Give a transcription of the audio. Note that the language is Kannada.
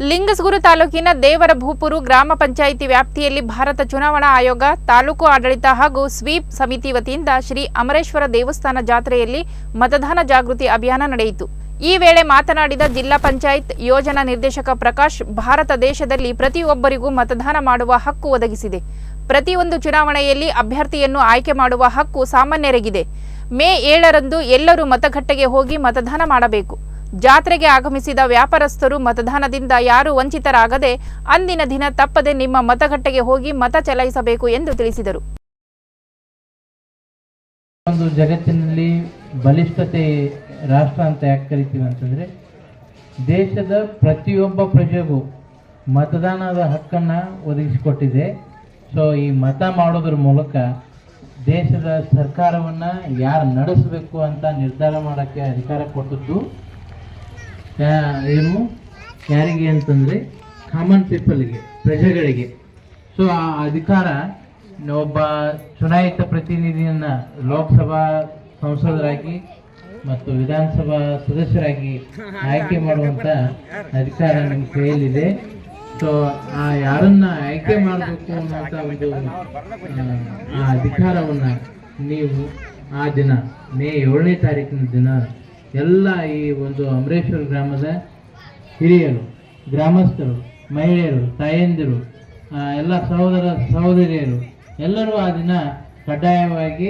ಲಿಂಗಸಗೂರು ತಾಲೂಕಿನ ದೇವರ ಭೂಪುರು ಗ್ರಾಮ ಪಂಚಾಯಿತಿ ವ್ಯಾಪ್ತಿಯಲ್ಲಿ ಭಾರತ ಚುನಾವಣಾ ಆಯೋಗ, ತಾಲೂಕು ಆಡಳಿತ ಹಾಗೂ ಸ್ವೀಪ್ ಸಮಿತಿ ವತಿಯಿಂದ ಶ್ರೀ ಅಮರೇಶ್ವರ ದೇವಸ್ಥಾನ ಜಾತ್ರೆಯಲ್ಲಿ ಮತದಾನ ಜಾಗೃತಿ ಅಭಿಯಾನ ನಡೆಯಿತು. ಈ ವೇಳೆ ಮಾತನಾಡಿದ ಜಿಲ್ಲಾ ಪಂಚಾಯತ್ ಯೋಜನಾ ನಿರ್ದೇಶಕ ಪ್ರಕಾಶ್, ಭಾರತ ದೇಶದಲ್ಲಿ ಪ್ರತಿಯೊಬ್ಬರಿಗೂ ಮತದಾನ ಮಾಡುವ ಹಕ್ಕು ಒದಗಿಸಿದೆ. ಪ್ರತಿಯೊಂದು ಚುನಾವಣೆಯಲ್ಲಿ ಅಭ್ಯರ್ಥಿಯನ್ನು ಆಯ್ಕೆ ಮಾಡುವ ಹಕ್ಕು ಸಾಮಾನ್ಯರಿಗಿದೆ. ಮೇ ಏಳರಂದು ಎಲ್ಲರೂ ಮತಗಟ್ಟೆಗೆ ಹೋಗಿ ಮತದಾನ ಮಾಡಬೇಕು. ಜಾತ್ರೆಗೆ ಆಗಮಿಸಿದ ವ್ಯಾಪಾರಸ್ಥರು ಮತದಾನದಿಂದ ಯಾರೂ ವಂಚಿತರಾಗದೆ ಅಂದಿನ ದಿನ ತಪ್ಪದೆ ನಿಮ್ಮ ಮತಗಟ್ಟೆಗೆ ಹೋಗಿ ಮತ ಚಲಾಯಿಸಬೇಕು ಎಂದು ತಿಳಿಸಿದರು. ಒಂದು ಜಗತ್ತಿನಲ್ಲಿ ಬಲಿಷ್ಠತೆ ರಾಷ್ಟ್ರ ಅಂತ ಯಾಕೆ ಕರಿತೀವಿ ಅಂತಂದರೆ ದೇಶದ ಪ್ರತಿಯೊಬ್ಬ ಪ್ರಜೆಗೂ ಮತದಾನದ ಹಕ್ಕನ್ನು ಒದಗಿಸಿಕೊಟ್ಟಿದೆ. ಸೊ ಈ ಮತ ಮಾಡೋದ್ರ ಮೂಲಕ ದೇಶದ ಸರ್ಕಾರವನ್ನು ಯಾರು ನಡೆಸಬೇಕು ಅಂತ ನಿರ್ಧಾರ ಮಾಡೋಕ್ಕೆ ಅಧಿಕಾರ ಕೊಟ್ಟದ್ದು ಏನು? ಯಾರಿಗೆ ಅಂತಂದರೆ ಕಾಮನ್ ಪೀಪಲ್ಗೆ ಪ್ರಜೆಗಳಿಗೆ. ಸೊ ಆ ಅಧಿಕಾರ ಒಬ್ಬ ಚುನಾಯಿತ ಪ್ರತಿನಿಧಿಯನ್ನ ಲೋಕಸಭಾ ಸಂಸದರಾಗಿ ಮತ್ತು ವಿಧಾನಸಭಾ ಸದಸ್ಯರಾಗಿ ಆಯ್ಕೆ ಮಾಡುವಂತ ಅಧಿಕಾರ ನಿಮ್ಮ ಕೈಯಲ್ಲಿದೆ. ಸೊ ಆ ಯಾರನ್ನ ಆಯ್ಕೆ ಮಾಡಬೇಕು ಅನ್ನುವಂಥ ಒಂದು, ಆ ಅಧಿಕಾರವನ್ನ ನೀವು ಆ ದಿನ, ಮೇ ಏಳನೇ ತಾರೀಕಿನ ದಿನ ಎಲ್ಲ ಈ ಒಂದು ಅಮರೇಶ್ವರ ಗ್ರಾಮದ ಹಿರಿಯರು, ಗ್ರಾಮಸ್ಥರು, ಮಹಿಳೆಯರು, ತಾಯಂದಿರು ಎಲ್ಲ ಸಹೋದರ ಸಹೋದರಿಯರು ಎಲ್ಲರೂ ಆ ದಿನ ಕಡ್ಡಾಯವಾಗಿ